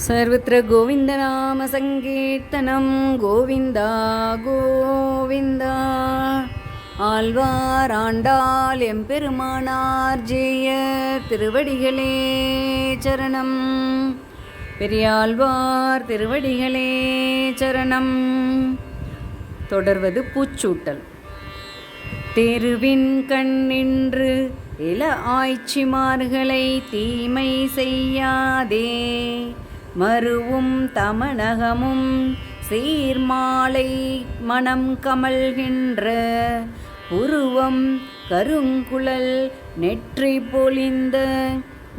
सर्वत्र गोविन्दनामसङ्कीर्तनं गोविन्दा गोविन्दा ஆழ்வார் ஆண்டாள் எம்பெருமானார் ஜெய திருவடிகளே சரணம் பெரியாழ்வார் திருவடிகளே சரணம் தொடர்வது பூச்சூட்டல் தெருவின் கண்ணின்று இள ஆய்ச்சிமார்களை தீமை செய்யாதே மருவும் தமனகமும் சீர்மாலை மனம் கமல்கின்ற உருவம் கருங்குழல் நெற்றி பொழிந்த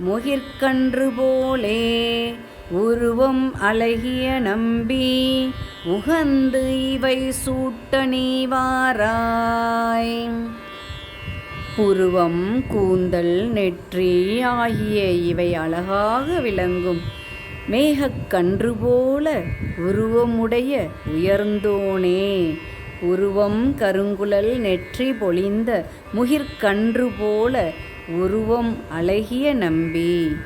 முகிற்கன்று போலே உருவம் அழகிய நம்பி உகந்து இவை சூட்ட உருவம் புருவம் கூந்தல் நெற்றி ஆகிய இவை அழகாக விளங்கும். மேகக்கன்று போல உருவமுடைய உயர்ந்தோனே. உருவம் கருங்குழல் நெற்றி பொழிந்த முகிற்கன்று போல உருவம் அழகிய நம்பி.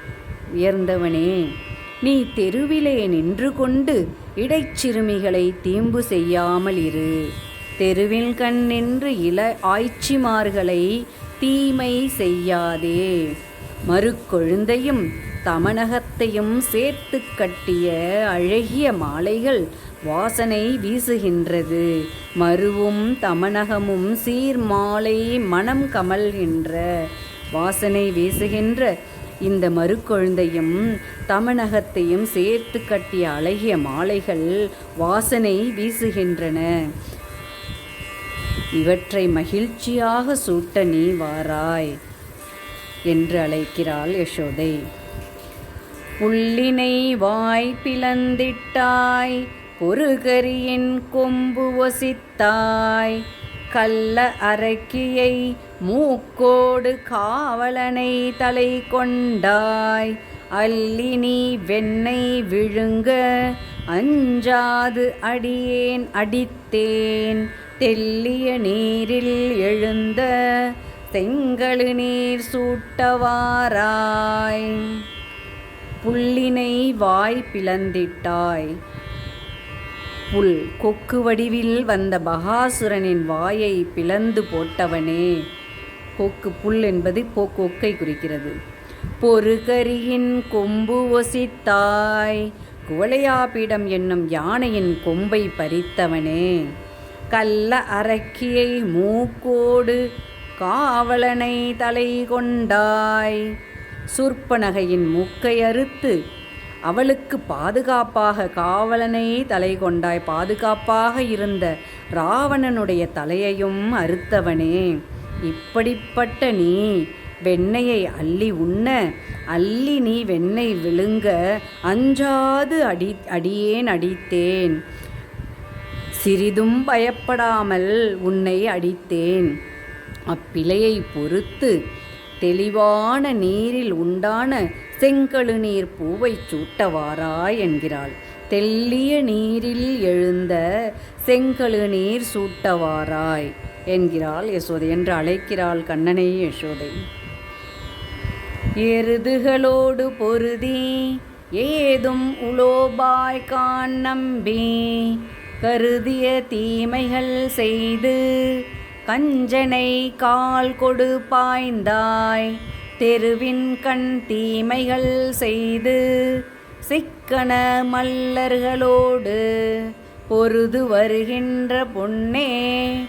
உயர்ந்தவனே நீ தெருவிலே நின்று கொண்டு இடைச்சிறுமிகளை தீம்பு செய்யாமல் இரு தெருவில் கண் நின்று இள ஆய்ச்சிமார்களை தீமை செய்யாதே. மறுக்கொழுந்தையும் தமனகத்தையும் சேர்த்து கட்டிய அழகிய மாலைகள் வாசனை வீசுகின்றது. மருவும் தமனகமும் சீர்மாலை மனம் கமல்கின்ற வாசனை வீசுகின்ற இந்த மறுக்கொழுந்தையும் தமனகத்தையும் சேர்த்து கட்டிய அழகிய மாலைகள் வாசனை வீசுகின்றன. இவற்றை மகிழ்ச்சியாக சூட்ட நீ வாராய் என்று அழைக்கிறாள் யசோதை. புள்ளினை வாய் பிளந்திட்டாய் பொறுகரியின் கொம்பு ஒசித்தாய் கள்ள அரக்கியை மூக்கோடு காவலனை தலை கொண்டாய் அல்லி நீ வெண்ணெய் விழுங்க அஞ்சாது அடியேன் அடித்தேன். தெல்லிய நீரில் எழுந்த செங்கழு நீர் சூட்டவாராய். புல்லினை வாய் பிளந்திட்டாய். புல் கொக்கு வடிவில் வந்த பகாசுரனின் வாயை பிளந்து போட்டவனே. கொக்கு புல் என்பது போ கொக்கை குறிக்கிறது. பொறுகரியின் கொம்பு ஒசித்தாய். குவளையாபீடம் என்னும் யானையின் கொம்பை பறித்தவனே. கல்ல அரக்கியை மூக்கோடு காவலனை தலை கொண்டாய் சூர்ப்பனகையின் மூக்கை அறுத்து அவளுக்கு பாதுகாப்பாக காவலனை தலை கொண்டாய் பாதுகாப்பாக இருந்த ராவணனுடைய தலையையும் அறுத்தவனே. இப்படிப்பட்ட நீ வெண்ணெயை அள்ளி உண்ண அள்ளி நீ வெண்ணெய் விழுங்க அஞ்சாது அடி அடியேன் அடித்தேன். சிறிதும் பயப்படாமல் உன்னை அடித்தேன். அப்பிழையை பொறுத்து தெளிவான நீரில் உண்டான செங்கழு நீர் பூவை சூட்டவாராய் என்கிறாள். தெல்லிய நீரில் எழுந்த செங்கழு நீர் சூட்டவாராய் என்கிறாள் யசோதை என்று அழைக்கிறாள் கண்ணனை யசோதை. எருதுகளோடு பொருதி ஏதும் உலோபாய் கான் நம்பி கருதிய தீமைகள் செய்து கஞ்சனை கால் கொடு பாய்ந்தாய் தெருவின் கண் தீமைகள் செய்து சிக்கன மல்லர்களோடு பொருது வருகின்ற பொன்னே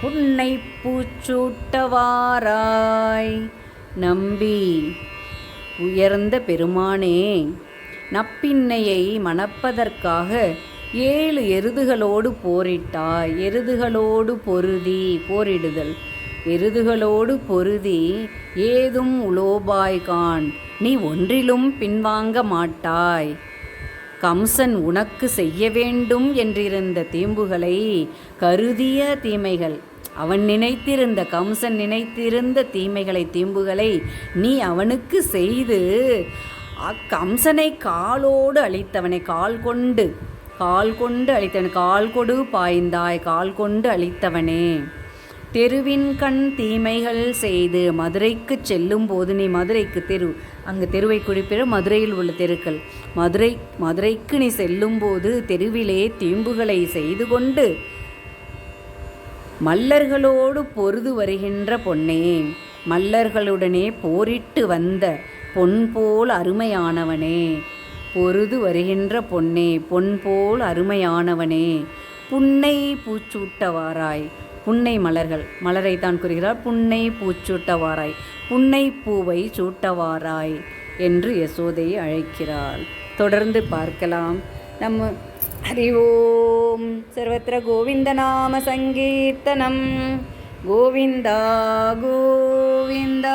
புன்னை பூச்சூட்டவாராய். நம்பி உயர்ந்த பெருமானே நப்பின்னையை மணப்பதற்காக ஏழு எருதுகளோடு போரிட்டாய். எருதுகளோடு பொருதி போரிடுதல். எருதுகளோடு பொருதி ஏதும் உலோபாய்கான் நீ ஒன்றிலும் பின்வாங்க மாட்டாய். கம்சன் உனக்கு செய்ய வேண்டும் என்றிருந்த தீம்புகளை கருதிய தீமைகள். அவன் நினைத்திருந்த கம்சன் நினைத்திருந்த தீமைகளை தீம்புகளை நீ அவனுக்கு செய்து கம்சனை காலோடு அழித்தவனை கால் கொண்டு கால் கொண்டு அழித்தவன் கால் கொடு பாய்ந்தாய் கால் கொண்டு அழித்தவனே. தெருவின் கண் தீமைகள் செய்து மதுரைக்கு செல்லும் போது நீ மதுரைக்கு தெரு அங்கு தெருவை குறிப்பிட மதுரையில் உள்ள தெருக்கள். மதுரை மதுரைக்கு நீ செல்லும்போது தெருவிலே தீம்புகளை செய்து கொண்டு மல்லர்களோடு பொருது வருகின்ற பொன்னே. மல்லர்களுடனே போரிட்டு வந்த பொன் போல் அருமையானவனே. பொருது வருகின்ற பொன்னே பொன் போல் அருமையானவனே. புன்னை பூச்சூட்டவாராய். புன்னை மலர்கள் மலரை தான் கூறுகிறார். புன்னை பூச்சூட்டவாராய். புன்னை பூவை சூட்டவாராய் என்று யசோதையை அழைக்கிறாள். தொடர்ந்து பார்க்கலாம். நம்ம हरि ओं सर्वत्र गोविन्दनामसङ्कीर्तनं गोविन्द गोविन्द।